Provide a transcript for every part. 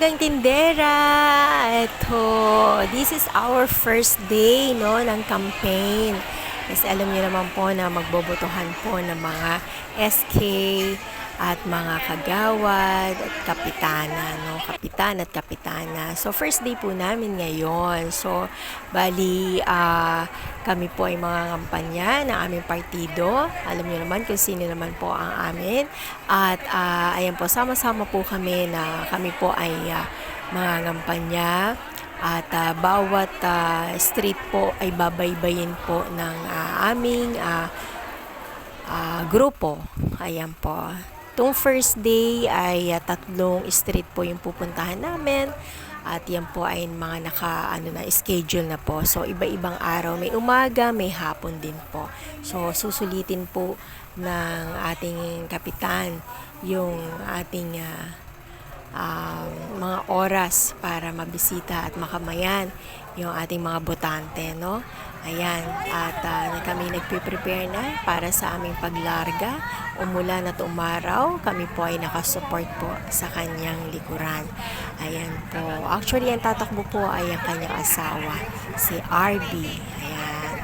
ogang tindera! Ito, this is our first day no, ng campaign. Kasi alam niyo naman po na magbobotohan po ng mga SK at mga kagawad at kapitana, no? Kapitan at kapitana. So, first day po namin ngayon. So, bali, ah, kami po ay mga kampanya ng aming partido. Alam niyo naman kung sino naman po ang amin. At ah, ayan po, sama-sama po kami na kami po ay ah, mga kampanya. At ah, bawat ah, street po ay babaybayin po ng ah, aming ah, ah, grupo. Ayan po. Tung first day ay ah, tatlong street po yung pupuntahan namin. At yan po ay mga naka ano na schedule na po. So iba-ibang araw, may umaga, may hapon din po. So susulitin po ng ating kapitan yung ating ah, um, mga oras para mabisita at makamayan yung ating mga botante, no? Ayan, at ah, kami nagpe-prepare na para sa aming paglarga. Umulan at umaraw, kami po ay nakasupport po sa kanyang likuran. Ayan po. Actually, ang tatakbo po ay ang kanyang asawa, si RB. Ayan.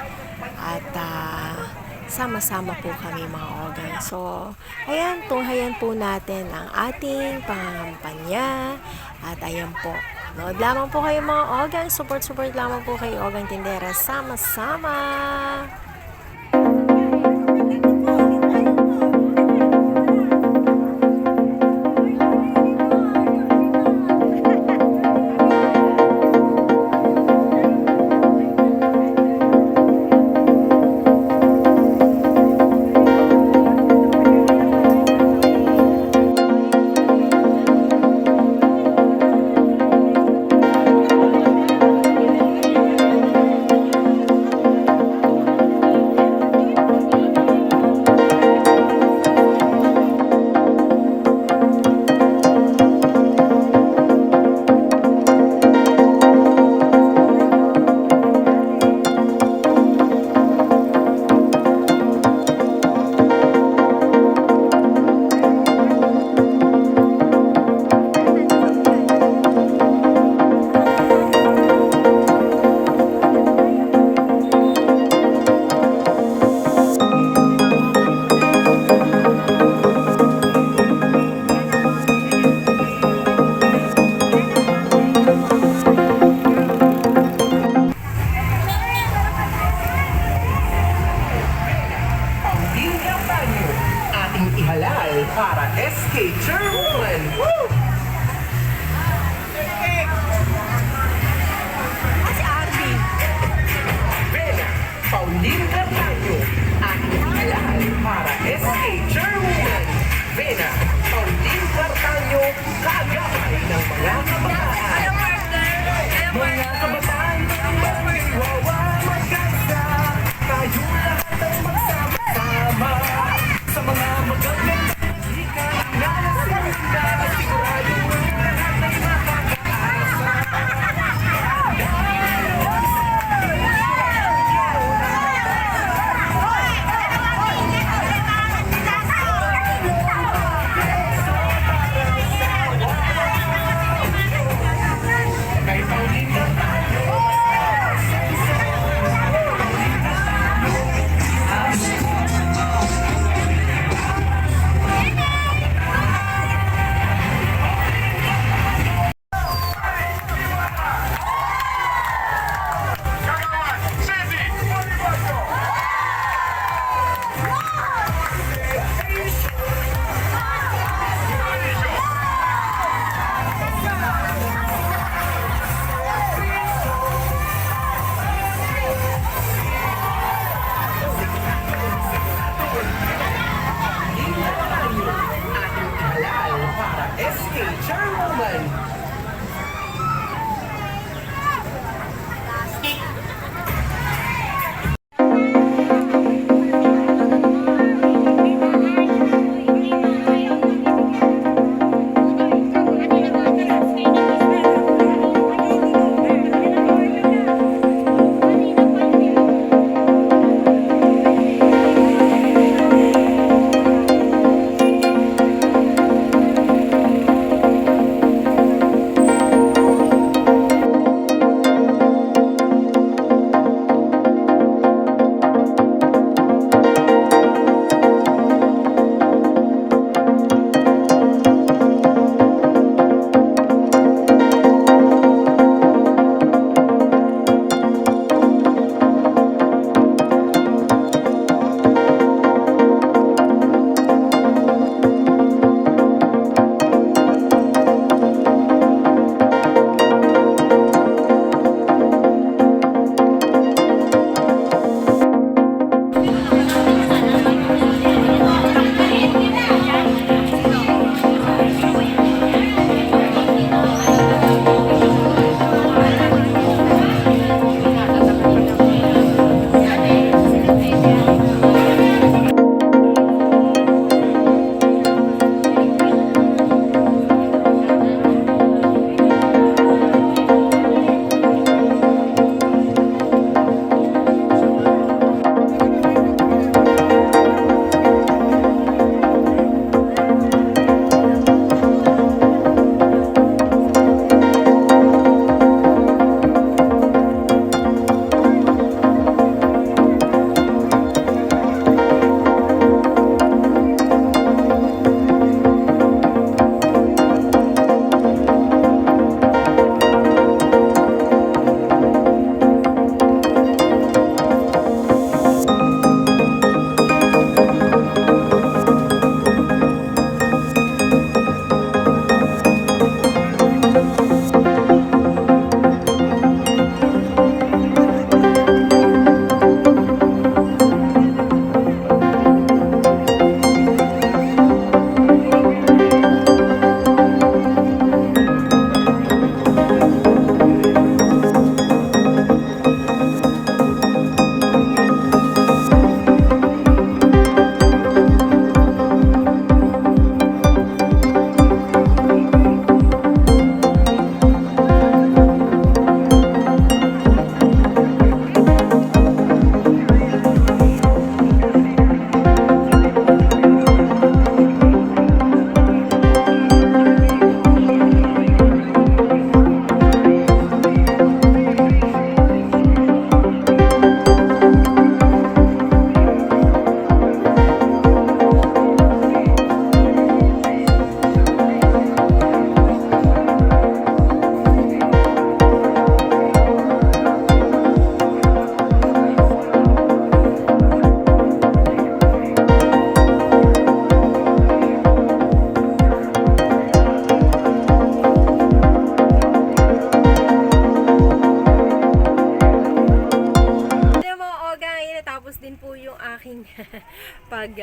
At ah, sama-sama po kami mga ogan. So, ayan, tunghayan po natin ang ating pangangampanya. At ayan po, nood lamang po kayo mga ogan. Support-support lamang po kayo ogan tindera. Sama-sama!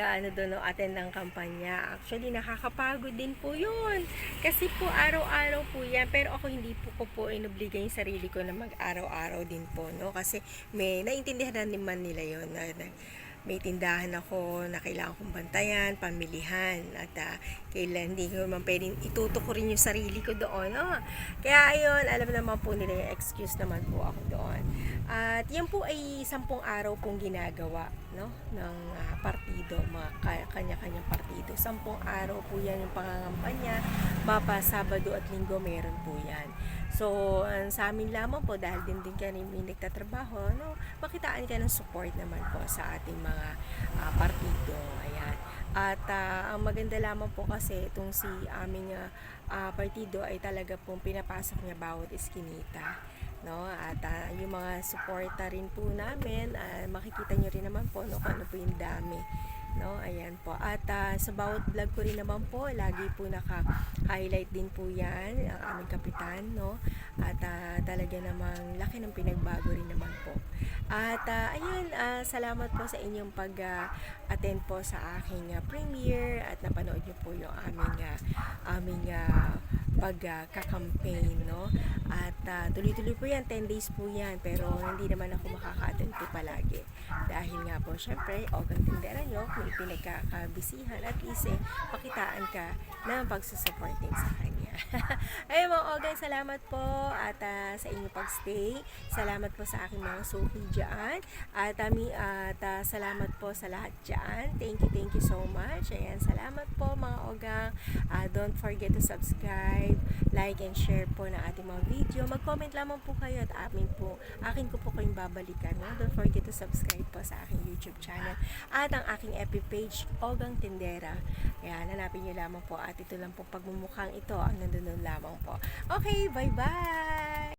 Ano doon, no, attend ng kampanya. Actually, nakakapagod din po yun. Kasi po, araw-araw po yan. Pero ako hindi po ko po inobligay yung sarili ko na mag-araw-araw din po, no? Kasi may, naintindihan na naman nila yon na, na may tindahan ako na kailangan kong bantayan, pamilihan, at uh, kailan hindi ko naman pwedeng itutok ko rin yung sarili ko doon. No? Kaya ayun, alam naman po nila yung excuse naman po ako doon. At yan po ay sampung araw pong ginagawa no? ng ah, partido, mga ka- kanya-kanyang partido. Sampung araw po yan yung pangangampanya, mapa Sabado at Linggo meron po yan. So, ang sa amin lamang po, dahil din din kami nagtatrabaho, no, makitaan ka ng support naman po sa ating mga ah, partido. Ayan. At ah, ang maganda lamang po kasi itong si aming ah, ah, partido ay talaga pong pinapasok niya bawat iskinita. No? At ah, yung mga suporta rin po namin, ah, makikita nyo rin naman po no, kung ano po yung dami. No, ayan po. At ah, sa bawat vlog ko rin naman po, lagi po naka-highlight din po 'yan ang aming kapitan, no? At ah, talaga namang laki ng pinagbago rin naman po. At ah, ayun, ah, salamat po sa inyong pag-attend po sa aking ah, premiere at napanood niyo po yung aming ah, aming ah, pagka-campaign, no? At ah, tuloy-tuloy po yan, 10 days po yan, pero hindi naman ako makaka-attend po palagi. Dahil nga po, syempre, ogang tindera nyo, may pinagkakabisihan, at least eh, pakitaan ka ng pagsusupport din sa kanya. Ayun mga ogang, salamat po at ah, sa inyong pagstay. Salamat po sa aking mga suki dyan. At, ami, at ah, salamat po sa lahat dyan. Thank you, thank you so much. Ayan, salamat po mga ogang. Ah, don't forget to subscribe, like, and share po na ating mga video. Mag-comment lamang po kayo at amin po, akin ko po kayong babalikan. No? Don't forget to subscribe po sa aking YouTube channel at ang aking FB page, Ogang Tindera. Ayan, hanapin nyo lamang po at ito lang po pagmumukhang ito ang nandun lamang po. Okay, bye-bye!